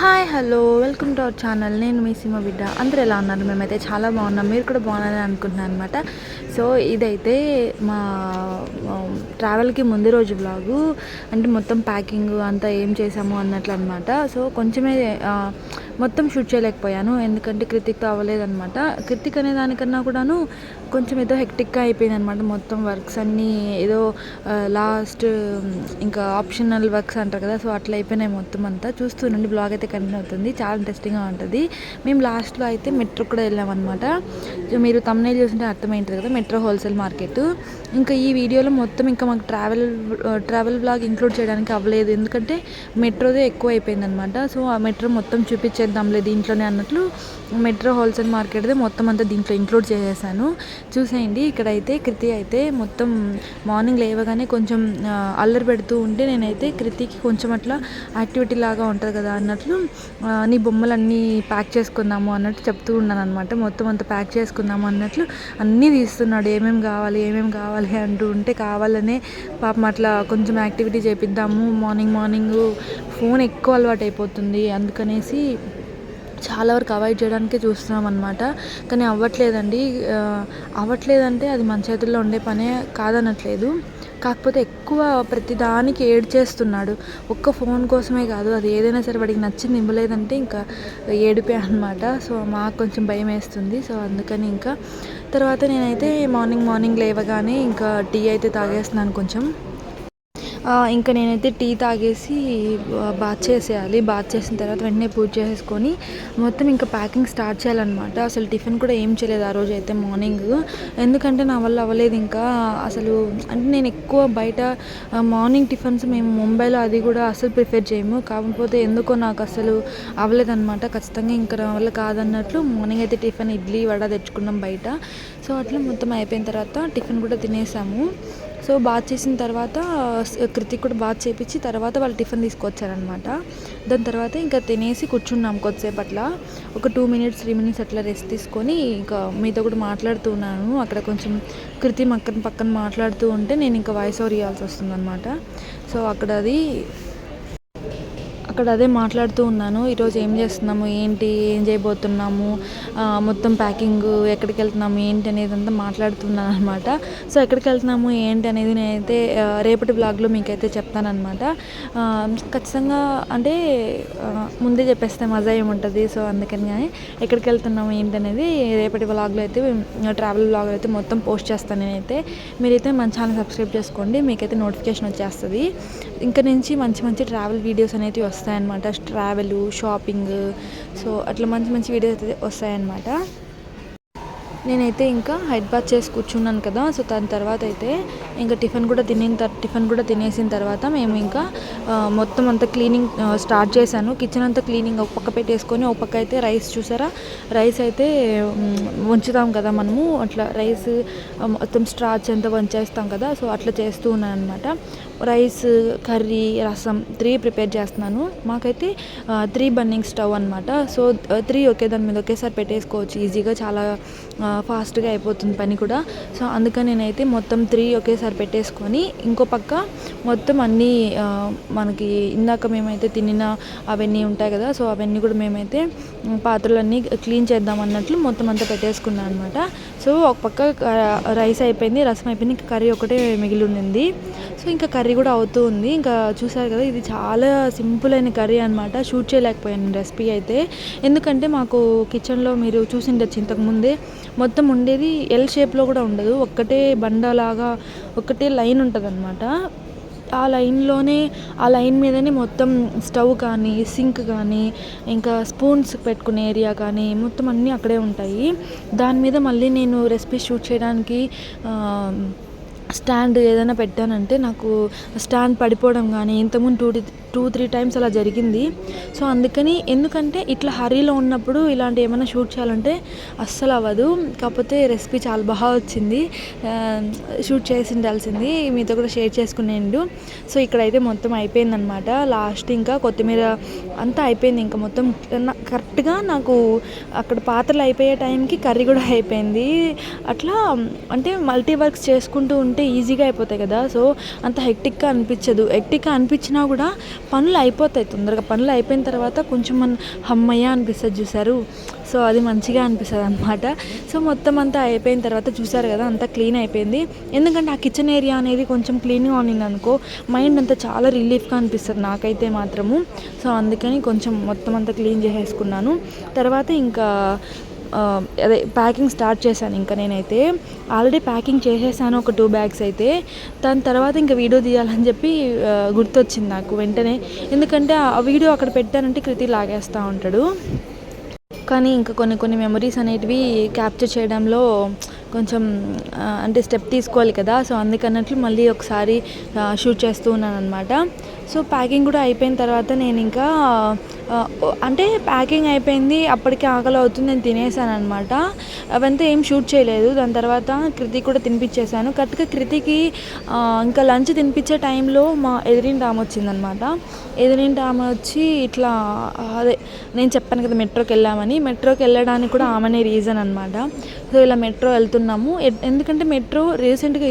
Hi hello. Welcome to our channel. నేను మీ సీమ బిడ్డ. అందరూ ఎలా ఉన్నారు? మేమైతే చాలా బాగున్నాం. మీరు కూడా బాగున్నారని అనుకుంటున్నాను అనమాట సో ఇదైతే మా ట్రావెల్కి ముందు రోజు బ్లాగు. అంటే మొత్తం ప్యాకింగ్ అంతా ఏం చేసాము అన్నట్లు అనమాట సో కొంచెమే మొత్తం షూట్ చేయలేకపోయాను. ఎందుకంటే కృతిక్తో అవ్వలేదన్నమాట. కృతిక్ అనే దానికన్నా కూడాను కొంచెం ఏదో హెక్టిక్గా అయిపోయింది అనమాట మొత్తం వర్క్స్ అన్నీ. ఏదో లాస్ట్ ఇంకా ఆప్షనల్ వర్క్స్ అంటారు కదా సో అట్లా అయిపోయినాయి మొత్తం అంతా. చూస్తుండండి బ్లాగ్ అయితే కంటిన్యూ అవుతుంది. చాలా ఇంట్రెస్టింగ్గా ఉంటుంది. మేము లాస్ట్లో అయితే మెట్రో కూడా వెళ్ళామన్నమాట. సో మీరు తమ్నైల్ చూస్తుంటే అర్థమైంటుంది కదా మెట్రో హోల్సేల్ మార్కెట్. ఇంకా ఈ వీడియోలో మొత్తం ఇంకా మాకు ట్రావెల్ ట్రావెల్ బ్లాగ్ ఇంక్లూడ్ చేయడానికి అవ్వలేదు. ఎందుకంటే మెట్రోదే ఎక్కువ అయిపోయింది అనమాట సో ఆ మెట్రో మొత్తం చూపించేద్దాంలే దీంట్లోనే అన్నట్లు. మెట్రో హోల్సేల్ మార్కెట్దే మొత్తం అంతా దీంట్లో ఇంక్లూడ్ చేసేసాను. చూసేయండి. ఇక్కడైతే కృతి అయితే మొత్తం మార్నింగ్ లేవగానే కొంచెం అల్లరి పెడుతూ ఉంటే నేనైతే కృతికి కొంచెం అట్లా యాక్టివిటీ లాగా ఉంటుంది కదా అన్నట్లు నీ బొమ్మలన్నీ ప్యాక్ చేసుకుందాము అన్నట్టు చెప్తూ ఉన్నాను అనమాట మొత్తం అంతా ప్యాక్ చేసుకుందాము అన్నట్లు అన్నీ తీస్తున్నాడు. ఏమేమి కావాలి ఏమేమి కావాలి అంటూ ఉంటే కావాలనే పాపం అట్లా కొంచెం యాక్టివిటీ చేపిద్దాము. మార్నింగ్ మార్నింగ్ ఫోన్ ఎక్కువ అలవాటు అయిపోతుంది అందుకనేసి చాలా వరకు అవాయిడ్ చేయడానికే చూస్తున్నాం అనమాట కానీ అవ్వట్లేదండి. అవ్వట్లేదంటే అది మన చేతుల్లో ఉండే పనే కాదనట్లేదు. కాకపోతే ఎక్కువ ప్రతిదానికి ఏడ్ చేస్తున్నాడు ఒక్క ఫోన్ కోసమే కాదు అది ఏదైనా సరే వాడికి నచ్చింది ఇవ్వలేదంటే ఇంకా ఏడిపే అనమాట సో మాకు కొంచెం భయం వేస్తుంది సో అందుకని ఇంకా తర్వాత నేనైతే మార్నింగ్ మార్నింగ్ లేవగానే ఇంకా టీ అయితే తాగేస్తున్నాను కొంచెం. ఇంకా నేనైతే టీ తాగేసి బాత్ చేసేయాలి. బాత్ చేసిన తర్వాత వెంటనే పూజ చేసేసుకొని మొత్తం ఇంకా ప్యాకింగ్ స్టార్ట్ చేయాలన్నమాట. అసలు టిఫిన్ కూడా ఏం చేయలేదు ఆ రోజు అయితే మార్నింగ్. ఎందుకంటే నా వల్ల అవ్వలేదు ఇంకా. అసలు అంటే నేను ఎక్కువ బయట మార్నింగ్ టిఫిన్స్ మేము ముంబైలో అది కూడా అసలు ప్రిఫర్ చేయము. కాకపోతే ఎందుకో నాకు అసలు అవ్వలేదన్నమాట. ఖచ్చితంగా ఇంకా నా వల్ల కాదన్నట్లు మార్నింగ్ అయితే టిఫిన్ ఇడ్లీ వడ తెచ్చుకున్నాం బయట. సో అట్లా మొత్తం అయిపోయిన తర్వాత టిఫిన్ కూడా తినేసాము. సో బాత్ చేసిన తర్వాత స్- కృతిక్ కూడా బాత్ చేపించి తర్వాత వాళ్ళు టిఫిన్ తీసుకొచ్చారనమాట దాని తర్వాత ఇంకా తినేసి కూర్చున్నాం కొద్దిసేపు అట్లా ఒక టూ మినిట్స్ త్రీ మినిట్స్ అట్లా రెస్ట్ తీసుకొని ఇంకా మీతో కూడా మాట్లాడుతూ ఉన్నాను. అక్కడ కొంచెం కృతి మక్కన పక్కన మాట్లాడుతూ ఉంటే నేను ఇంకా వాయిస్ ఓవర్ ఇవ్వాల్సి వస్తుందన్నమాట. సో అక్కడ అది అక్కడ అదే మాట్లాడుతూ ఉన్నాను. ఈరోజు ఏం చేస్తున్నాము? ఏంటి? ఏం చేయబోతున్నాము? మొత్తం ప్యాకింగ్ ఎక్కడికి వెళ్తున్నాము ఏంటి అనేది అంతా మాట్లాడుతున్నాను అనమాట సో ఎక్కడికి వెళ్తున్నాము ఏంటి అనేది నేనైతే రేపటి బ్లాగ్లో మీకైతే చెప్తానమాట ఖచ్చితంగా అంటే ముందే చెప్పేస్తే మజా ఏముంటుంది. సో అందుకని కానీ ఎక్కడికి వెళ్తున్నాము ఏంటి అనేది రేపటి బ్లాగ్లో అయితే ట్రావెల్ బ్లాగ్లో అయితే మొత్తం పోస్ట్ చేస్తాను నేనైతే. మీరైతే మన ఛానల్ సబ్స్క్రైబ్ చేసుకోండి. మీకైతే నోటిఫికేషన్ వచ్చేస్తుంది. ఇంకా నుంచి మంచి మంచి ట్రావెల్ వీడియోస్ అనేవి వస్తాయి. వస్తాయన్నమాట ట్రావెల్ షాపింగ్. సో అట్లా మంచి మంచి వీడియోస్ అయితే వస్తాయన్నమాట. నేనైతే ఇంకా హైదరాబాద్ చేసి కూర్చున్నాను కదా సో దాని తర్వాత అయితే ఇంకా టిఫిన్ కూడా తినిన తర్ టిఫిన్ కూడా తినేసిన తర్వాత మేము ఇంకా మొత్తం అంతా క్లీనింగ్ స్టార్ట్ చేశాను. కిచెన్ అంతా క్లీనింగ్ ఒక పక్క పెట్టేసుకొని ఒక పక్క అయితే రైస్ చూసారా? రైస్ అయితే వంచుతాం కదా మనము. అట్లా రైస్ మొత్తం స్టార్చ్ అంతా వంచేస్తాం కదా సో అట్లా చేస్తూ ఉన్నాను అనమాట rice curry rasam three prepare చేస్తున్నాను. మాకైతే త్రీ బర్నింగ్ స్టవ్ అనమాట సో త్రీ ఒకే దాని మీద ఒకేసారి పెట్టేసుకోవచ్చు. ఈజీగా చాలా ఫాస్ట్గా అయిపోతుంది పని కూడా. సో అందుకని నేనైతే మొత్తం త్రీ ఒకేసారి పెట్టేసుకొని ఇంకో పక్క మొత్తం అన్నీ మనకి ఇందాక మేమైతే తినిన అవన్నీ ఉంటాయి కదా సో అవన్నీ కూడా మేమైతే పాత్రలన్నీ క్లీన్ చేద్దాం అన్నట్లు మొత్తం అంతా పెట్టేసుకున్నాను అనమాట సో ఒక పక్క రైస్ అయిపోయింది రసం అయిపోయింది ఇంకా కర్రీ ఒకటే మిగిలి ఉండింది. సో ఇంకా కర్రీ కూడా అవుతూ ఉంది. ఇంకా చూసారు కదా ఇది చాలా సింపుల్ అయిన కర్రీ అనమాట షూట్ చేయలేకపోయాను రెసిపీ అయితే. ఎందుకంటే మాకు కిచెన్లో మీరు చూసిండొచ్చు ఇంతకుముందే మొత్తం ఉండేది ఎల్ షేప్లో కూడా ఉండదు. ఒక్కటే బండలాగా ఒకటే లైన్ ఉంటుంది ఆ లైన్లోనే ఆ లైన్ మీదనే మొత్తం స్టవ్ కానీ సింక్ కానీ ఇంకా స్పూన్స్ పెట్టుకునే ఏరియా కానీ మొత్తం అన్నీ అక్కడే ఉంటాయి. దాని మీద మళ్ళీ నేను రెసిపీ షూట్ చేయడానికి స్టాండ్ ఏదైనా పెట్టానంటే నాకు స్టాండ్ పడిపోవడం కానీ ఇంతకుముందు టూ టూ త్రీ టైమ్స్ అలా జరిగింది. సో అందుకని ఎందుకంటే ఇట్లా హరీలో ఉన్నప్పుడు ఇలాంటి ఏమైనా షూట్ చేయాలంటే అస్సలు అవ్వదు. కాకపోతే రెసిపీ చాలా బాగా వచ్చింది. షూట్ చేసి ఉండాల్సింది మీతో కూడా షేర్ చేసుకునేండు సో ఇక్కడైతే మొత్తం అయిపోయిందనమాట. లాస్ట్ ఇంకా కొత్తిమీర అంతా అయిపోయింది. ఇంకా మొత్తం కరెక్ట్గా నాకు అక్కడ పాత్రలు అయిపోయే టైంకి కర్రీ కూడా అయిపోయింది. అట్లా అంటే మల్టీ వర్క్స్ చేసుకుంటూ ఉంటే ఈజీగా అయిపోతాయి కదా. సో అంత హెక్టిక్గా అనిపించదు. హెక్టిక్గా అనిపించినా కూడా పనులు అయిపోతాయి తొందరగా. పనులు అయిపోయిన తర్వాత కొంచెం మన హమ్మయ్య అనిపిస్తుంది చూసారు సో అది మంచిగా అనిపిస్తుంది అనమాట సో మొత్తం అంతా అయిపోయిన తర్వాత చూసారు కదా అంతా క్లీన్ అయిపోయింది. ఎందుకంటే ఆ కిచెన్ ఏరియా అనేది కొంచెం క్లీన్గా ఉన్నింది అనుకో మైండ్ అంతా చాలా రిలీఫ్గా అనిపిస్తుంది నాకైతే మాత్రము. సో అందుకని కొంచెం మొత్తం అంతా క్లీన్ చేసేసుకున్నాను. తర్వాత ఇంకా అదే ప్యాకింగ్ స్టార్ట్ చేశాను ఇంకా నేనైతే. ఆల్రెడీ ప్యాకింగ్ చేసేసాను ఒక టూ బ్యాగ్స్ అయితే. దాని తర్వాత ఇంకా వీడియో తీయాలని చెప్పి గుర్తొచ్చింది నాకు వెంటనే. ఎందుకంటే ఆ వీడియో అక్కడ పెట్టానంటే కృతి లాగేస్తూ ఉంటాడు. కానీ ఇంకా కొన్ని కొన్ని మెమరీస్ అనేటివి క్యాప్చర్ చేయడంలో కొంచెం అంటే స్టెప్ తీసుకోవాలి కదా. సో అందుకన్నట్లు మళ్ళీ ఒకసారి షూట్ చేస్తూ ఉన్నాను అనమాట సో ప్యాకింగ్ కూడా అయిపోయిన తర్వాత నేను ఇంకా అంటే ప్యాకింగ్ అయిపోయింది అప్పటికి ఆకలి అవుతుంది నేను తినేసాను అనమాట అవంతా ఏం షూట్ చేయలేదు. దాని తర్వాత కృతి కూడా తినిపించేశాను. కరెక్ట్గా కృతికి ఇంకా లంచ్ తినిపించే టైంలో మా ఎదిరింటి ఆమె వచ్చిందనమాట ఎదిరింటి ఆమె వచ్చి ఇట్లా అదే నేను చెప్పాను కదా మెట్రోకి వెళ్ళామని. మెట్రోకి వెళ్ళడానికి కూడా ఆమెనే రీజన్ అనమాట సో ఇలా మెట్రో వెళ్తున్నాము. ఎందుకంటే మెట్రో రీసెంట్గా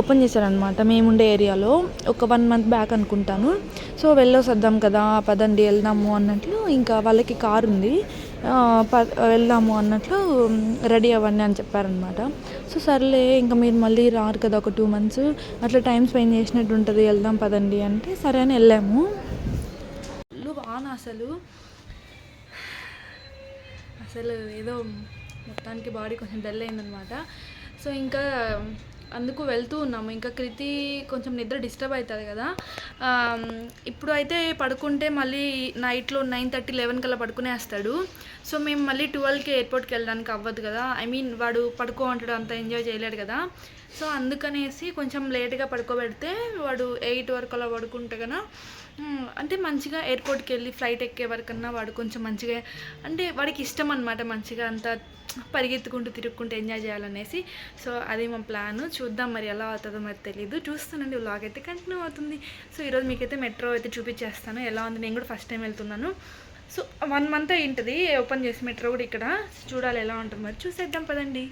ఓపెన్ చేశారనమాట మేముండే ఏరియాలో. ఒక వన్ మంత్ బ్యాక్ అనుకుంటాను. సో వెళ్ళొస్తాం కదా పదండి వెళ్దాము అన్నట్లు ఇంకా వాళ్ళకి కారు ఉంది ప వెళ్దాము అన్నట్లు రెడీ అవ్వండి అని చెప్పారనమాట సో సర్లే ఇంకా మీరు మళ్ళీ రారు కదా ఒక టూ మంత్స్. అట్లా టైం స్పెండ్ చేసినట్టు ఉంటుంది వెళ్దాం పదండి అంటే సరే అని వెళ్ళాము. ఫుల్ వాన అసలు. అసలు ఏదో మొత్తానికి బాడీ కొంచెం డల్ అయిందనమాట సో ఇంకా అందుకు వెళ్తూ ఉన్నాము. ఇంకా కృతి కొంచెం నిద్ర డిస్టర్బ్ అవుతుంది కదా. ఇప్పుడు అయితే పడుకుంటే మళ్ళీ నైట్లో నైన్ థర్టీ లెవెన్ కల్లా పడుకునేస్తాడు సో మేము మళ్ళీ ట్వెల్వ్కి ఎయిర్పోర్ట్కి వెళ్ళడానికి అవ్వదు కదా. ఐ మీన్ వాడు పడుకో అంటాడు అంత ఎంజాయ్ చేయలేడు కదా. సో అందుకనేసి కొంచెం లేట్గా పడుకోబెడితే వాడు ఎయిట్ వరకు అలా పడుకుంటే కదా అంటే మంచిగా ఎయిర్పోర్ట్కి వెళ్ళి ఫ్లైట్ ఎక్కే వరకన్నా వాడు కొంచెం మంచిగా అంటే వాడికి ఇష్టం అనమాట మంచిగా అంత పరిగెత్తుకుంటూ తిరుక్కుంటూ ఎంజాయ్ చేయాలనేసి. సో అది మా ప్లాన్. చూద్దాం మరి ఎలా అవుతుందో మరి తెలియదు చూస్తానండి వ్లాగ్ అయితే కంటిన్యూ అవుతుంది. సో ఈరోజు మీకైతే మెట్రో అయితే చూపించేస్తాను. ఎలా ఉంది? నేను కూడా ఫస్ట్ టైం వెళ్తున్నాను. సో వన్ మంత్ అయింటుంది ఓపెన్ చేసి మెట్రో కూడా ఇక్కడ. చూడాలి ఎలా ఉంటుంది మరి చూసేద్దాం పదండి.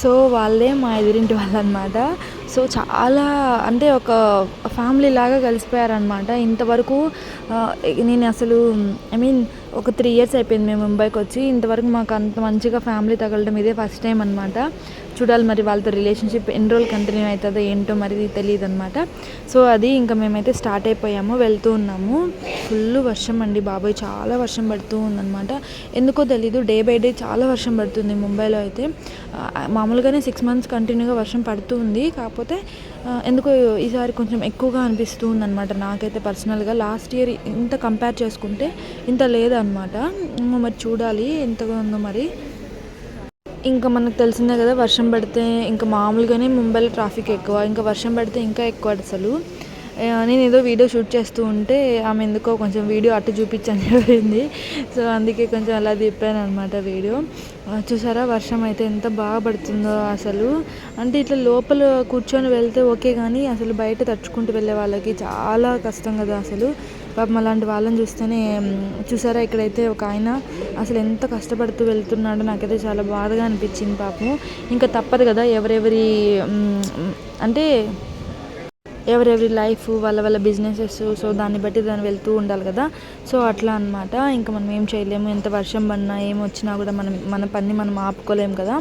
సో వాళ్ళే మా ఎదురింటి వాళ్ళు అనమాట సో చాలా అంటే ఒక ఫ్యామిలీ లాగా కలిసిపోయారనమాట ఇంతవరకు నేను అసలు ఐ మీన్ ఒక త్రీ ఇయర్స్ అయిపోయింది మేము ముంబైకి వచ్చి. ఇంతవరకు మాకు అంత మంచిగా ఫ్యామిలీ తగలడం ఇదే ఫస్ట్ టైం అనమాట చూడాలి మరి వాళ్ళతో రిలేషన్షిప్ ఎన్ని రోజులు కంటిన్యూ అవుతుందో ఏంటో మరి తెలియదు అనమాట సో అది ఇంకా మేమైతే స్టార్ట్ అయిపోయాము వెళ్తూ ఉన్నాము. ఫుల్ వర్షం అండి బాబాయ్ చాలా వర్షం పడుతూ ఉందన్నమాట. ఎందుకో తెలీదు డే బై డే చాలా వర్షం పడుతుంది ముంబైలో అయితే. మామూలుగానే సిక్స్ మంత్స్ కంటిన్యూగా వర్షం పడుతూ ఉంది. కాకపోతే ఎందుకో ఈసారి కొంచెం ఎక్కువగా అనిపిస్తూ ఉందన్నమాట నాకైతే పర్సనల్గా. లాస్ట్ ఇయర్ ఇంత కంపేర్ చేసుకుంటే ఇంత లేదనమాట మరి చూడాలి ఎంతగా ఉందో మరి. ఇంకా మనకు తెలిసిందే కదా వర్షం పడితే ఇంకా మామూలుగానే ముంబైలో ట్రాఫిక్ ఎక్కువ ఇంకా వర్షం పడితే ఇంకా ఎక్కువ అసలు. నేను ఏదో వీడియో షూట్ చేస్తూ ఉంటే ఆమె ఎందుకో కొంచెం వీడియో అటు చూపించని చెప్పింది సో అందుకే కొంచెం అలా తిప్పాను అనమాట వీడియో. చూసారా వర్షం అయితే ఎంత బాగా పడుతుందో అసలు. అంటే ఇట్లా లోపల కూర్చొని వెళ్తే ఓకే కానీ అసలు బయట తడుచుకుంటూ వెళ్ళే వాళ్ళకి చాలా కష్టం కదా అసలు. పాపం అలాంటి వాళ్ళని చూస్తేనే చూసారా ఇక్కడైతే ఒక ఆయన అసలు ఎంత కష్టపడుతూ వెళ్తున్నాడో నాకైతే చాలా బాధగా అనిపించింది పాపం. ఇంకా తప్పదు కదా ఎవరెవరి అంటే ఎవరెవరి లైఫ్ వాళ్ళ వాళ్ళ బిజినెసెస్ సో దాన్ని బట్టి దాన్ని వెళ్తూ ఉండాలి కదా. సో అట్లా అన్నమాట. ఇంకా మనం ఏం చేయలేము ఎంత వర్షం పడినా ఏం వచ్చినా కూడా మనం మన పని మనం ఆపుకోలేము కదా.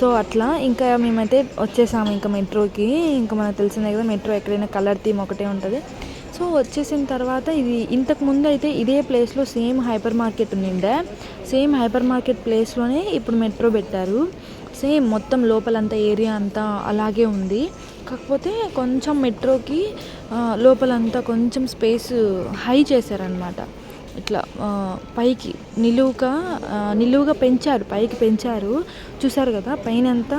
సో అట్లా ఇంకా మేమైతే వచ్చేసాము ఇంకా మెట్రోకి. ఇంకా మనకు తెలిసిందే కదా మెట్రో ఎక్కడైనా కలర్ థీమ్ ఒకటే ఉంటుంది. సో వచ్చేసిన తర్వాత ఇది ఇంతకు ముందు అయితే ఇదే ప్లేస్లో సేమ్ హైపర్ మార్కెట్ ఉండిండే. సేమ్ హైపర్ మార్కెట్ ప్లేస్లోనే ఇప్పుడు మెట్రో పెట్టారు. సేమ్ మొత్తం లోపలంతా ఏరియా అంతా అలాగే ఉంది. కాకపోతే కొంచెం మెట్రోకి లోపలంతా కొంచెం స్పేస్ హై చేశారనమాట ఇట్లా పైకి నిలువుగా నిలువుగా పెంచారు పైకి పెంచారు. చూసారు కదా పైన అంతా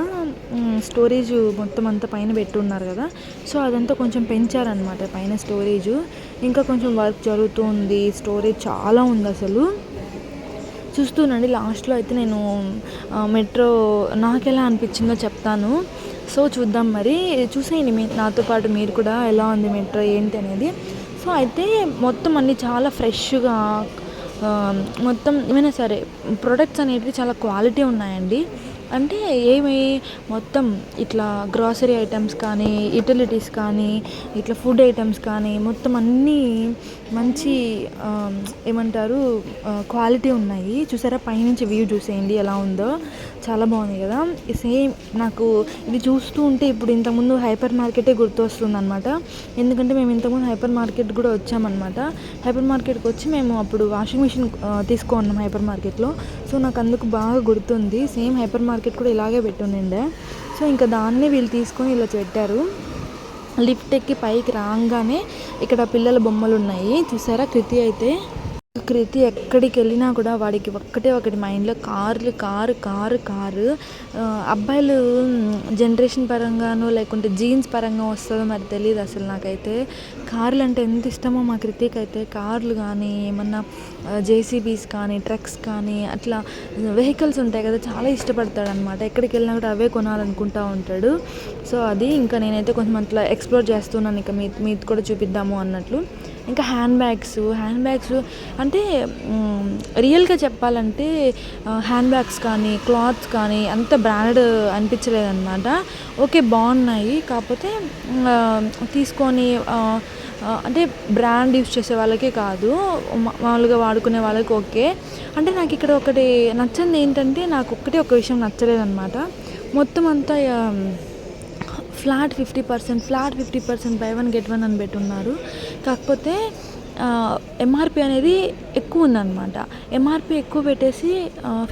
స్టోరేజ్ మొత్తం అంతా పైన పెట్టున్నారు కదా. సో అదంతా కొంచెం పెంచారనమాట పైన స్టోరేజ్ ఇంకా కొంచెం వర్క్ జరుగుతుంది స్టోరేజ్ చాలా ఉంది అసలు. చూస్తూనండి లాస్ట్లో అయితే నేను మెట్రో నాకు ఎలా అనిపించిందో చెప్తాను. సో చూద్దాం మరి. చూసేయండి మీ నాతో పాటు మీరు కూడా ఎలా ఉంది మెట్రో ఏంటి అనేది. సో అయితే మొత్తం అన్ని చాలా ఫ్రెష్గా మొత్తం ఏమైనా సరే ప్రొడక్ట్స్ అనేటివి చాలా క్వాలిటీ ఉన్నాయండి. అంటే ఏమి మొత్తం ఇట్లా గ్రాసరీ ఐటమ్స్ కానీ యూటిలిటీస్ కానీ ఇట్లా ఫుడ్ ఐటమ్స్ కానీ మొత్తం అన్నీ మంచి ఏమంటారు క్వాలిటీ ఉన్నాయి. చూసారా? పైనుంచి వ్యూ చూసేయండి ఎలా ఉందో. చాలా బాగుంది కదా. సేమ్ నాకు ఇది చూస్తూ ఉంటే ఇప్పుడు ఇంతకుముందు హైపర్ మార్కెటే గుర్తొస్తుంది అనమాట ఎందుకంటే మేము ఇంతకుముందు హైపర్ మార్కెట్ కూడా వచ్చామన్నమాట. హైపర్ మార్కెట్కి వచ్చి మేము అప్పుడు వాషింగ్ మిషన్ తీసుకున్నాం హైపర్ మార్కెట్లో. సో నాకు అందుకు బాగా గుర్తుంది. సేమ్ హైపర్ మార్కెట్ కూడా ఇలాగే పెట్టుండే సో ఇంకా దాన్నే వీళ్ళు తీసుకొని ఇలా పెట్టారు. లిఫ్ట్ ఎక్కి పైకి రాగానే ఇక్కడ పిల్లల బొమ్మలు ఉన్నాయి చూసారా? కృతి అయితే. కృతి ఎక్కడికి వెళ్ళినా కూడా వాడికి ఒక్కటే ఒకటి మైండ్లో కార్లు కారు కారు కారు. అబ్బాయిలు జనరేషన్ పరంగానో లేకుంటే జీన్స్ పరంగా వస్తుందో మరి తెలియదు అసలు నాకైతే. కార్లు అంటే ఎంత ఇష్టమో మా కృతికి అయితే కార్లు కానీ ఏమన్నా జేసీబీస్ కానీ ట్రక్స్ కానీ అట్లా వెహికల్స్ ఉంటాయి కదా చాలా ఇష్టపడతాడు అనమాట ఎక్కడికి వెళ్ళినా కూడా అవే కొనాలనుకుంటా ఉంటాడు. సో అది ఇంకా నేనైతే కొంచెం అట్లా ఎక్స్ప్లోర్ చేస్తున్నాను. ఇంకా మీ మీది కూడా చూపిద్దాము అన్నట్లు. ఇంకా హ్యాండ్ బ్యాగ్స్ హ్యాండ్ బ్యాగ్స్ అంటే రియల్గా చెప్పాలంటే హ్యాండ్ బ్యాగ్స్ కానీ క్లాత్స్ కానీ అంత బ్రాండెడ్ అనిపించలేదన్నమాట. ఓకే బాగున్నాయి. కాకపోతే తీసుకొని అంటే బ్రాండ్ యూస్ చేసే వాళ్ళకే కాదు. మా- మామూలుగా వాడుకునే వాళ్ళకి ఓకే. అంటే నాకు ఇక్కడ ఒకటి నచ్చింది ఏంటంటే నాకు ఒక్కటే ఒక విషయం నచ్చలేదన్నమాట. మొత్తం అంతా flat fifty percent flat fifty percent buy one get one అని పెట్టున్నారు. కాకపోతే ఎంఆర్పి అనేది ఎక్కువ ఉందన్నమాట. ఎంఆర్పి ఎక్కువ పెట్టేసి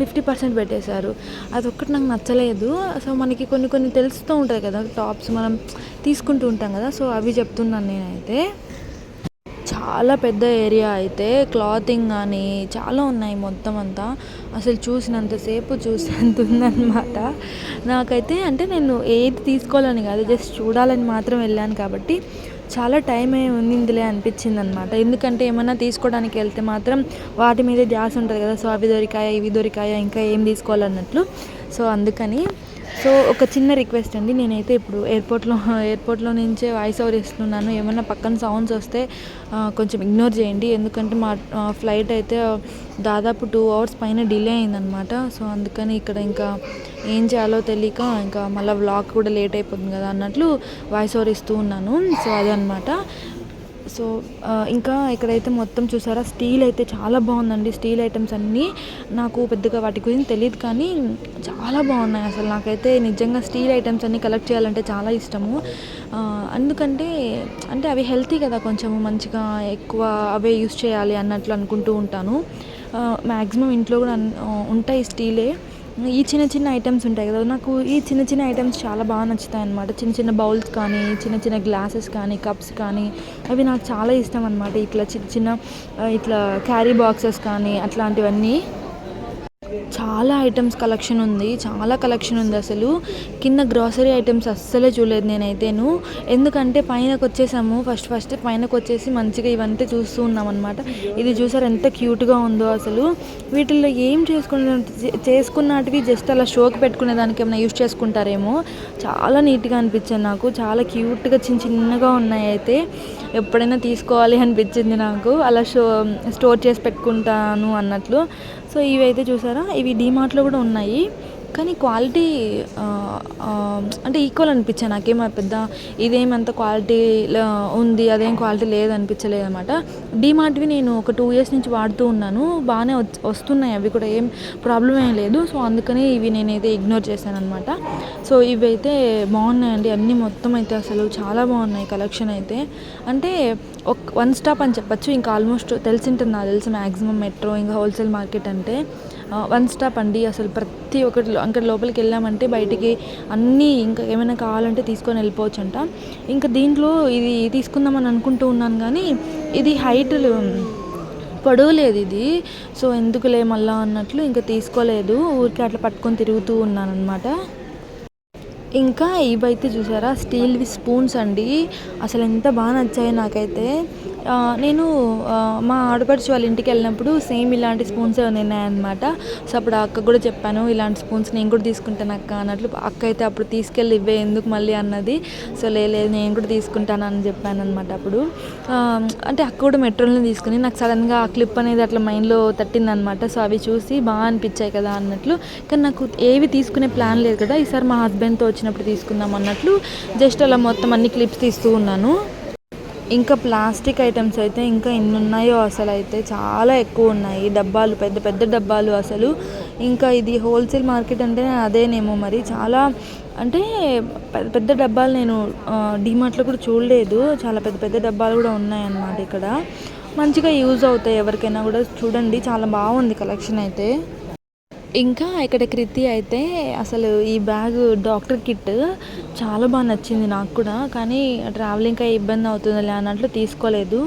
ఫిఫ్టీ పర్సెంట్ పెట్టేశారు. అది ఒక్కటి నాకు నచ్చలేదు. సో మనకి కొన్ని కొన్ని తెలుస్తూ ఉంటాయి కదా టాప్స్ మనం తీసుకుంటూ ఉంటాం కదా సో అవి చెప్తున్నాను నేనైతే. చాలా పెద్ద ఏరియా అయితే క్లాతింగ్ కానీ చాలా ఉన్నాయి మొత్తం అంతా. అసలు చూసినంతసేపు చూసినంత ఉందన్నమాట. నాకైతే అంటే నేను ఏది తీసుకోవాలని కాదు జస్ట్ చూడాలని మాత్రం వెళ్ళాను కాబట్టి చాలా టైం ఉందిలే అనిపించింది అనమాట ఎందుకంటే ఏమైనా తీసుకోవడానికి వెళ్తే మాత్రం వాటి మీదే ధ్యాస ఉంటుంది కదా సో అవి దొరికాయా ఇవి దొరికాయా ఇంకా ఏం తీసుకోవాలన్నట్లు. సో అందుకని సో ఒక చిన్న రిక్వెస్ట్ అండి. నేనైతే ఇప్పుడు ఎయిర్పోర్ట్లో ఎయిర్పోర్ట్లో నుంచే వాయిస్ ఓవర్ ఇస్తున్నాను ఏమైనా పక్కన సౌండ్స్ వస్తే కొంచెం ఇగ్నోర్ చేయండి. ఎందుకంటే మా ఫ్లైట్ అయితే దాదాపు టూ అవర్స్ పైన డిలే అయిందనమాట సో అందుకని ఇక్కడ ఇంకా ఏం చేయాలో తెలియక ఇంకా మళ్ళీ వ్లాగ్ కూడా లేట్ అయిపోతుంది కదా అన్నట్లు వాయిస్ ఓవర్ ఇస్తూ ఉన్నాను. సో అదనమాట సో ఇంకా ఇక్కడైతే మొత్తం చూసారా స్టీల్ అయితే చాలా బాగుందండి. స్టీల్ ఐటమ్స్ అన్నీ నాకు పెద్దగా వాటి గురించి తెలియదు కానీ చాలా బాగున్నాయి అసలు. నాకైతే నిజంగా స్టీల్ ఐటమ్స్ అన్నీ కలెక్ట్ చేయాలంటే చాలా ఇష్టము. ఎందుకంటే అంటే అవి హెల్తీ కదా కొంచెం మంచిగా ఎక్కువ అవే యూస్ చేయాలి అన్నట్లు అనుకుంటూ ఉంటాను. మ్యాక్సిమం ఇంట్లో కూడా ఉంటాయి స్టీలే. ఈ చిన్న చిన్న ఐటమ్స్ ఉంటాయి కదా నాకు ఈ చిన్న చిన్న ఐటమ్స్ చాలా బాగా నచ్చుతాయి అనమాట చిన్న చిన్న బౌల్స్ కానీ చిన్న చిన్న గ్లాసెస్ కానీ కప్స్ కానీ అవి నాకు చాలా ఇష్టం అనమాట ఇట్లా చిన్న చిన్న ఇట్లా క్యారీ బాక్సెస్ కానీ అట్లాంటివన్నీ చాలా ఐటమ్స్ కలెక్షన్ ఉంది చాలా కలెక్షన్ ఉంది అసలు. కింద గ్రాసరీ ఐటమ్స్ అస్సలే చూడలేదు నేనైతేను. ఎందుకంటే పైనకు వచ్చేసాము ఫస్ట్ ఫస్ట్ పైనకు వచ్చేసి మంచిగా ఇవంతా చూస్తూ ఉన్నాం అనమాట ఇది చూసారు ఎంత క్యూట్గా ఉందో అసలు. వీటిల్లో ఏం చేసుకున్న చేసుకున్నటివి జస్ట్ అలా షోకి పెట్టుకునే దానికి ఏమైనా యూస్ చేసుకుంటారేమో. చాలా నీట్గా అనిపించింది నాకు. చాలా క్యూట్గా చిన్న చిన్నగా ఉన్నాయి అయితే ఎప్పుడైనా తీసుకోవాలి అనిపించింది నాకు. అలా షో స్టోర్ చేసి పెట్టుకుంటాను అన్నట్లు. సో ఇవి అయితే చూసారా? ఇవి డీమార్ట్లో కూడా ఉన్నాయి. కానీ క్వాలిటీ అంటే ఈక్వల్ అనిపించాయి. నాకేం పెద్ద ఇదేమంత క్వాలిటీ ఉంది అదేం క్వాలిటీ లేదు అనిపించలేదు అనమాట డీమార్ట్వి నేను ఒక టూ ఇయర్స్ నుంచి వాడుతూ ఉన్నాను. బాగానే వస్తున్నాయి. అవి కూడా ఏం ప్రాబ్లం ఏం లేదు. సో అందుకని ఇవి నేనైతే ఇగ్నోర్ చేశాను అనమాట సో ఇవి అయితే బాగున్నాయండి. అన్నీ మొత్తం అయితే అసలు చాలా బాగున్నాయి కలెక్షన్ అయితే. అంటే ఒక వన్ స్టాప్ అని చెప్పచ్చు. ఇంకా ఆల్మోస్ట్ తెలిసింటుంది నాకు తెలిసి మ్యాక్సిమం మెట్రో ఇంకా హోల్సేల్ మార్కెట్ అంటే. వన్ స్టాప్ అండి. అసలు ప్రతి ఒక్కటి అక్కడ లోపలికి వెళ్ళామంటే బయటికి అన్నీ ఇంకా ఏమైనా కావాలంటే తీసుకొని వెళ్ళిపోవచ్చు అంట ఇంకా దీంట్లో ఇది తీసుకుందామని అనుకుంటూ ఉన్నాను కానీ ఇది హైట్ పొడవు లేదు ఇది. సో ఎందుకులే మళ్ళా అన్నట్లు ఇంకా తీసుకోలేదు. ఊరికే అట్లా పట్టుకొని తిరుగుతూ ఉన్నాను అనమాట ఇంకా ఇవైతే చూసారా? స్టీల్వి స్పూన్స్ అండి. అసలు ఎంత బాగా నచ్చాయి నాకైతే. నేను మా ఆడపడుచు వాళ్ళ ఇంటికి వెళ్ళినప్పుడు సేమ్ ఇలాంటి స్పూన్స్ ఉన్నాయన్నమాట సో అప్పుడు అక్క కూడా చెప్పాను ఇలాంటి స్పూన్స్ నేను కూడా తీసుకుంటాను అక్క అన్నట్లు. అక్క అయితే అప్పుడు తీసుకెళ్ళి ఇవే ఎందుకు మళ్ళీ అన్నది. సో లేదు నేను కూడా తీసుకుంటాను అని చెప్పాను అనమాట అప్పుడు అంటే అక్క కూడా మెట్రోలో తీసుకుని నాకు సడన్గా ఆ క్లిప్ అనేది అట్లా మైండ్లో తట్టిందనమాట సో అవి చూసి బాగా అనిపించాయి కదా అన్నట్లు. కానీ నాకు ఏవి తీసుకునే ప్లాన్ లేదు కదా ఈసారి మా హస్బెండ్తో వచ్చినప్పుడు తీసుకుందాం అన్నట్లు. జస్ట్ అలా మొత్తం అన్ని క్లిప్స్ తీస్తూ ఉన్నాను. ఇంకా ప్లాస్టిక్ ఐటమ్స్ అయితే ఇంకా ఎన్ని ఉన్నాయో అసలు అయితే చాలా ఎక్కువ ఉన్నాయి డబ్బాలు పెద్ద పెద్ద డబ్బాలు అసలు. ఇంకా ఇది హోల్సేల్ మార్కెట్ అంటే అదేనేమో మరి. చాలా అంటే పెద్ద పెద్ద డబ్బాలు నేను డిమార్ట్లో కూడా చూడలేదు. చాలా పెద్ద పెద్ద డబ్బాలు కూడా ఉన్నాయన్నమాట ఇక్కడ. మంచిగా యూజ్ అవుతాయి ఎవరికైనా కూడా. చూడండి చాలా బాగుంది కలెక్షన్ అయితే. ఇంకా ఇక్కడ కృతి అయితే అసలు ఈ బ్యాగ్ డాక్టర్ కిట్ చాలా బాగా నచ్చింది నాకు కూడా కానీ ట్రావెలింగ్కి ఇబ్బంది అవుతుందిలే అన్నట్లు తీసుకోలేదు.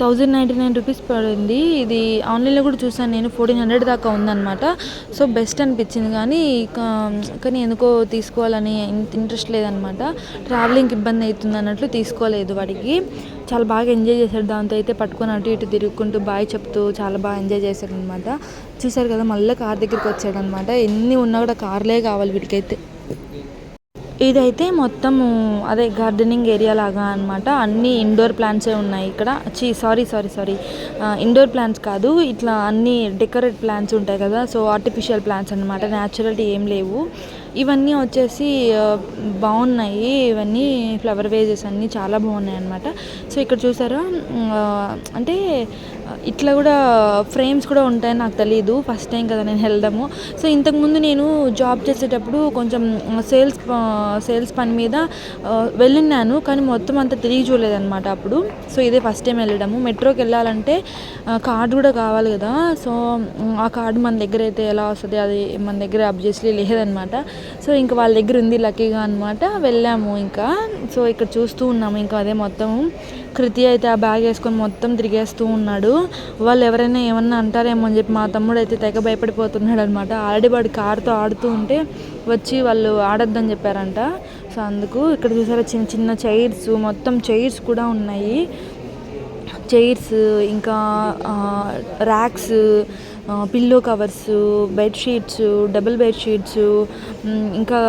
థౌజండ్ నైంటీ నైన్ రూపీస్ పడింది. ఇది ఆన్లైన్లో కూడా చూసాను నేను ఫోర్టీన్ హండ్రెడ్ దాకా ఉందన్నమాట. సో బెస్ట్ అనిపించింది కానీ కానీ ఎందుకో తీసుకోవాలని ఇంట్రెస్ట్ లేదనమాట ట్రావెలింగ్కి ఇబ్బంది అవుతుంది అన్నట్లు తీసుకోలేదు వాడికి. చాలా బాగా ఎంజాయ్ చేశాడు. దాంతో అయితే పట్టుకొని అటు ఇటు తిరుగుకుంటూ బాయ్ చెప్తూ చాలా బాగా ఎంజాయ్ చేశాడు అనమాట చూసారు కదా మళ్ళీ కార్ దగ్గరికి వచ్చాడు అనమాట ఎన్ని ఉన్నా కూడా కార్లే కావాలి వీటికైతే ఇదైతే మొత్తము అదే గార్డెనింగ్ ఏరియా లాగా అనమాట. అన్ని ఇండోర్ ప్లాంట్సే ఉన్నాయి ఇక్కడ. చీ sorry sorry sorry. Indoor plants కాదు ఇట్లా అన్ని డెకరేట్ ప్లాంట్స్ ఉంటాయి కదా సో ఆర్టిఫిషియల్ ప్లాంట్స్ అనమాట న్యాచురల్టీ ఏం లేవు. ఇవన్నీ వచ్చేసి బాగున్నాయి. ఇవన్నీ ఫ్లవర్ వేజెస్ అన్నీ చాలా బాగున్నాయి అనమాట సో ఇక్కడ చూసారా అంటే ఇట్లా కూడా ఫ్రేమ్స్ కూడా ఉంటాయని నాకు తెలియదు ఫస్ట్ టైం కదా నేను వెళ్ళడము సో ఇంతకుముందు నేను జాబ్ చేసేటప్పుడు కొంచెం సేల్స్ సేల్స్ పని మీద వెళ్ళినాను కానీ మొత్తం అంతా తిరిగి చూడలేదన్నమాట అప్పుడు. సో ఇదే ఫస్ట్ టైం వెళ్ళడము. మెట్రోకి వెళ్ళాలంటే కార్డు కూడా కావాలి కదా. సో ఆ కార్డు మన దగ్గర అయితే ఎలా వస్తుంది అది మన దగ్గర అబ్జెస్ట్లీ లేదనమాట సో ఇంకా వాళ్ళ దగ్గర ఉంది లక్కీగా అనమాట వెళ్ళాము ఇంకా. సో ఇక్కడ చూస్తూ ఉన్నాము ఇంకా అదే మొత్తం కృతి అయితే ఆ బ్యాగ్ వేసుకొని మొత్తం తిరిగేస్తూ ఉన్నాడు. వాళ్ళు ఎవరైనా ఏమన్నా అంటారేమో అని చెప్పి మా తమ్ముడు అయితే తెగ భయపడిపోతున్నాడు అనమాట ఆల్రెడీ వాడు కారుతో ఆడుతూ ఉంటే వచ్చి వాళ్ళు ఆడొద్దని చెప్పారంట. సో అందుకు ఇక్కడ చూసారా చిన్న చిన్న చైర్స్ మొత్తం చైర్స్ కూడా ఉన్నాయి. చైర్స్ ఇంకా racks pillow covers bedsheets double bedsheets ఇంకా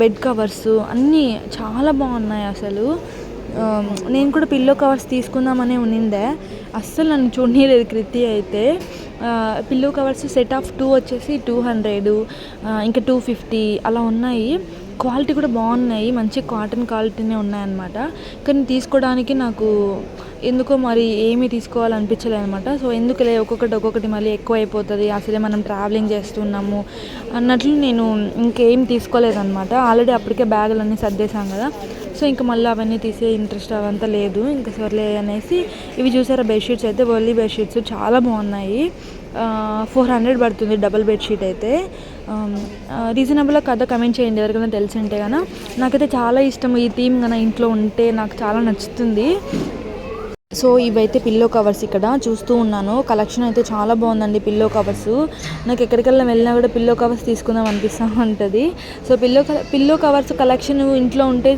బెడ్ కవర్స్ అన్నీ చాలా బాగున్నాయి అసలు. నేను కూడా పిల్లో కవర్స్ తీసుకుందామనే ఉన్నిందే అస్సలు నన్ను చూడలేదు కృతి అయితే. Pillow covers set of two వచ్చేసి టూ హండ్రెడ్ ఇంకా టూ ఫిఫ్టీ అలా ఉన్నాయి. క్వాలిటీ కూడా బాగున్నాయి. మంచి కాటన్ క్వాలిటీనే ఉన్నాయన్నమాట. కానీ తీసుకోవడానికి నాకు ఎందుకో మరి ఏమీ తీసుకోవాలనిపించలేదు అనమాట సో ఎందుకులే ఒక్కొక్కటి ఒక్కొక్కటి మళ్ళీ ఎక్కువ అయిపోతుంది అసలే మనం ట్రావెలింగ్ చేస్తున్నాము అన్నట్లు నేను ఇంకేం తీసుకోలేదన్నమాట. ఆల్రెడీ అప్పటికే బ్యాగులన్నీ సర్దేశాం కదా. సో ఇంకా మళ్ళీ అవన్నీ తీసే ఇంట్రెస్ట్ అవంతా లేదు. ఇంకా సర్లే అనేసి ఇవి చూసారా బెడ్షీట్స్ అయితే? Only bedsheets. చాలా బాగున్నాయి. ఫోర్ హండ్రెడ్ పడుతుంది డబల్ బెడ్షీట్ అయితే. రీజనబుల్గా కథ కమెంట్ చేయండి. ఎవరికైనా తెలిసి ఉంటే కనుక నాకైతే చాలా ఇష్టం ఈ థీమ్ కనుక ఇంట్లో ఉంటే. నాకు చాలా నచ్చుతుంది. సో ఇవైతే పిల్లో కవర్స్ ఇక్కడ చూస్తూ ఉన్నాను. కలెక్షన్ అయితే చాలా బాగుందండి పిల్లో కవర్స్ నాకు ఎక్కడికెళ్ళి వెళ్ళినా కూడా పిల్లో కవర్స్ తీసుకుందాం అనిపిస్తూ ఉంటుంది. So pillow pillow covers collection ఇంట్లో ఉంటే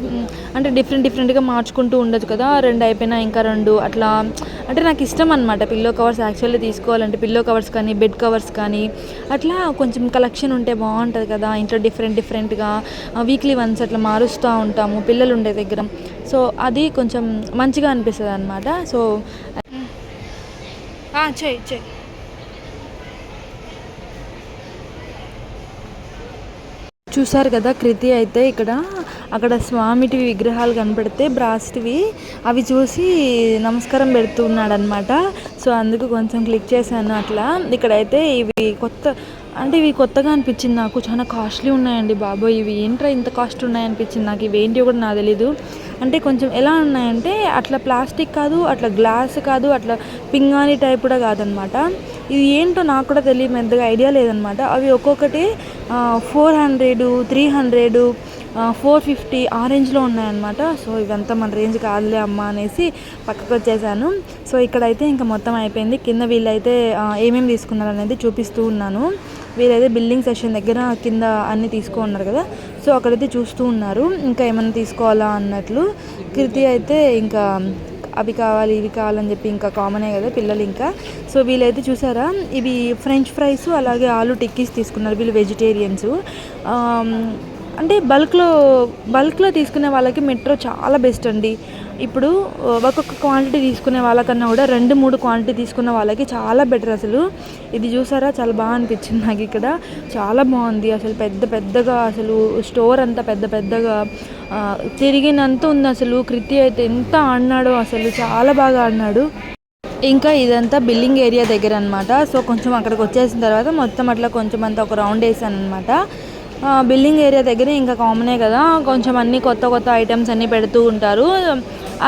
అంటే డిఫరెంట్ డిఫరెంట్గా మార్చుకుంటూ ఉండొచ్చు కదా. రెండు అయిపోయినా ఇంకా రెండు అట్లా అంటే నాకు ఇష్టం అనమాట పిల్లో కవర్స్ యాక్చువల్లీ తీసుకోవాలంటే. పిల్లో కవర్స్ కానీ బెడ్ కవర్స్ కానీ అట్లా కొంచెం కలెక్షన్ ఉంటే బాగుంటుంది కదా. ఇంట్లో డిఫరెంట్ డిఫరెంట్గా వీక్లీ వన్స్ అట్లా మారుస్తూ ఉంటాము. పిల్లలు ఉండే దగ్గర. సో అది కొంచెం మంచిగా అనిపిస్తుంది అనమాట సో చెయ్యి చెయ్యి చూసారు కదా కృతి అయితే ఇక్కడ అక్కడ స్వామిటి విగ్రహాలు కనపడితే బ్రాస్టివి అవి చూసి నమస్కారం పెడుతున్నాడు అనమాట సో అందుకు కొంచెం క్లిక్ చేశాను అట్లా. ఇక్కడైతే ఇవి కొత్త అంటే ఇవి కొత్తగా అనిపించింది నాకు. చాలా కాస్ట్లీ ఉన్నాయండి బాబోయ్. ఇవి ఏంట్రా ఇంత కాస్ట్ ఉన్నాయనిపించింది నాకు. ఇవి ఏంటి కూడా నాకు తెలీదు. అంటే కొంచెం ఎలా ఉన్నాయంటే అట్లా ప్లాస్టిక్ కాదు అట్లా గ్లాస్ కాదు అట్లా పింగాణి టైప్ కూడా కాదనమాట. ఇది ఏంటో నాకు కూడా తెలియదు. పెద్దగా ఐడియా లేదనమాట. అవి ఒక్కొక్కటి four hundred three hundred four fifty ఆ రేంజ్లో ఉన్నాయన్నమాట. సో ఇవంతా మన రేంజ్ కాదులే అమ్మ అనేసి పక్కకు వచ్చేసాను. సో ఇక్కడైతే ఇంకా మొత్తం అయిపోయింది. కింద వీళ్ళైతే ఏమేమి తీసుకున్నారు అనేది చూపిస్తూ ఉన్నాను. వీరైతే బిల్డింగ్ సెషన్ దగ్గర కింద అన్ని తీసుకో ఉన్నారు కదా. సో అక్కడైతే చూస్తూ ఉన్నారు. ఇంకా ఏమైనా తీసుకోవాలా అన్నట్లు. కృతి అయితే ఇంకా అవి కావాలి ఇవి కావాలని చెప్పి ఇంకా కామనే కదా పిల్లలు ఇంకా. సో వీళ్ళైతే చూసారా? ఇవి ఫ్రెంచ్ ఫ్రైస్ అలాగే ఆలు టిక్కీస్ తీసుకున్నారు వీళ్ళు వెజిటేరియన్స్ అంటే బల్క్లో బల్క్లో తీసుకునే వాళ్ళకి మెట్రో చాలా బెస్ట్ అండి. ఇప్పుడు ఒక్కొక్క క్వాంటిటీ తీసుకునే వాళ్ళకన్నా కూడా రెండు మూడు క్వాంటిటీ తీసుకున్న వాళ్ళకి చాలా బెటర్ అసలు. ఇది చూసారా? చాలా బాగా అనిపించింది నాకు ఇక్కడ. చాలా బాగుంది. అసలు పెద్ద పెద్దగా అసలు స్టోర్ అంతా పెద్ద పెద్దగా తిరిగినంత ఉంది అసలు. కృతి అయితే ఎంత ఆడినాడో అసలు. చాలా బాగా ఆడినాడు. ఇంకా ఇదంతా బిల్లింగ్ ఏరియా దగ్గర అనమాట సో కొంచెం అక్కడికి వచ్చేసిన తర్వాత మొత్తం అట్లా కొంచెం అంతా ఒక రౌండ్ వేసాను అనమాట బిల్లింగ్ ఏరియా దగ్గర ఇంకా కామనే కదా. కొంచెం అన్ని కొత్త కొత్త ఐటమ్స్ అన్నీ పెడుతూ ఉంటారు.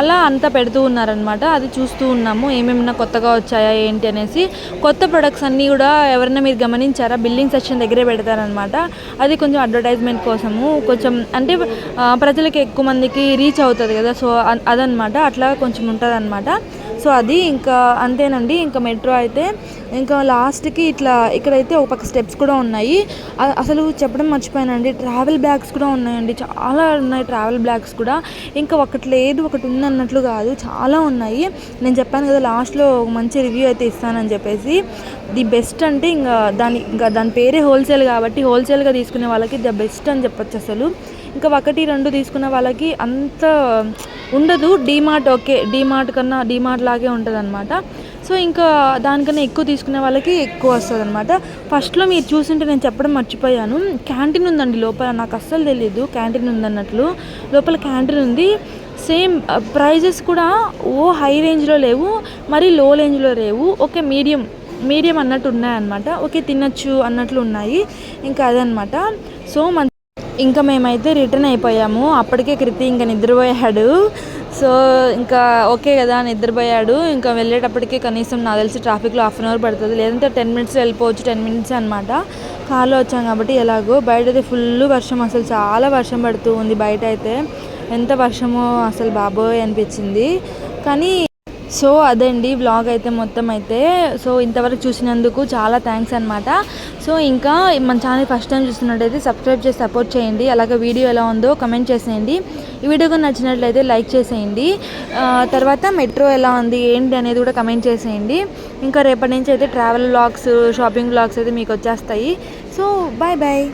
అలా అంతా పెడుతూ ఉన్నారనమాట అది చూస్తూ ఉన్నాము. ఏమేమైనా కొత్తగా వచ్చాయా ఏంటి అనేసి. కొత్త ప్రొడక్ట్స్ అన్నీ కూడా ఎవరైనా మీరు గమనించారా? బిల్లింగ్ సెక్షన్ దగ్గరే పెడతారనమాట అది కొంచెం అడ్వర్టైజ్మెంట్ కోసము. కొంచెం అంటే ప్రజలకి ఎక్కువ మందికి రీచ్ అవుతుంది కదా. సో అదనమాట అట్లా కొంచెం ఉంటుంది సో అది ఇంకా అంతేనండి. ఇంకా మెట్రో అయితే ఇంకా లాస్ట్కి ఇట్లా ఇక్కడైతే ఒక పక్క స్టెప్స్ కూడా ఉన్నాయి. అసలు చెప్పడం మర్చిపోయానండి. ట్రావెల్ బ్యాగ్స్ కూడా ఉన్నాయండి. చాలా ఉన్నాయి ట్రావెల్ బ్యాగ్స్ కూడా. ఇంకా ఒకటి లేదు ఒకటి ఉంది అన్నట్లు కాదు. చాలా ఉన్నాయి. నేను చెప్పాను కదా లాస్ట్లో ఒక మంచి రివ్యూ అయితే ఇస్తానని చెప్పేసి. ది బెస్ట్ అంటే ఇంకా దాని ఇంకా దాని పేరే హోల్సేల్ కాబట్టి హోల్సేల్గా తీసుకునే వాళ్ళకి ద బెస్ట్ అని చెప్పొచ్చు అసలు. ఇంకా ఒకటి రెండు తీసుకున్న వాళ్ళకి అంత ఉండదు. డీమార్ట్ ఓకే డీమార్ట్ కన్నా డీమార్ట్ లాగే ఉంటుంది అనమాట సో ఇంకా దానికన్నా ఎక్కువ తీసుకునే వాళ్ళకి ఎక్కువ వస్తుంది అనమాట ఫస్ట్లో మీరు చూసింటే నేను చెప్పడం మర్చిపోయాను. క్యాంటీన్ ఉందండి లోపల. నాకు అస్సలు తెలియదు క్యాంటీన్ ఉందన్నట్లు. లోపల క్యాంటీన్ ఉంది. సేమ్ ప్రైజెస్ uh, కూడా ఓ హై రేంజ్లో లేవు. మరీ లో రేంజ్లో లేవు. ఓకే మీడియం మీడియం అన్నట్టు ఉన్నాయన్నమాట. ఓకే తినచ్చు అన్నట్లు ఉన్నాయి. ఇంకా అదనమాట సో మన ఇంకా మేమైతే రిటర్న్ అయిపోయాము. అప్పటికే కృతి ఇంకా నిద్రపోయాడు. సో ఇంకా ఓకే కదా నిద్రపోయాడు. ఇంకా వెళ్ళేటప్పటికి కనీసం నాకు తెలిసి ట్రాఫిక్లో హాఫ్ అన్ అవర్ పడుతుంది. లేదంటే టెన్ మినిట్స్ వెళ్ళిపోవచ్చు టెన్ మినిట్స్ అనమాట కార్లో వచ్చాం కాబట్టి ఎలాగో బయట అయితే ఫుల్ వర్షం. అసలు చాలా వర్షం పడుతూ ఉంది బయట అయితే. ఎంత వర్షమో అసలు బాబోయ్ అనిపించింది. కానీ సో అదండి వ్లాగ్ అయితే మొత్తం అయితే. సో ఇంతవరకు చూసినందుకు చాలా థ్యాంక్స్ అనమాట సో ఇంకా మన ఛానల్ ఫస్ట్ టైం చూస్తున్నట్టయితే సబ్స్క్రైబ్ చేసి సపోర్ట్ చేయండి. అలాగే వీడియో ఎలా ఉందో కమెంట్ చేసేయండి. ఈ వీడియో నచ్చినట్లయితే లైక్ చేసేయండి. తర్వాత మెట్రో ఎలా ఉంది ఏంటి అనేది కూడా కమెంట్ చేసేయండి. ఇంకా రేపటి నుంచి అయితే ట్రావెల్ బ్లాగ్స్ షాపింగ్ బ్లాగ్స్ అయితే మీకు వచ్చేస్తాయి. So bye bye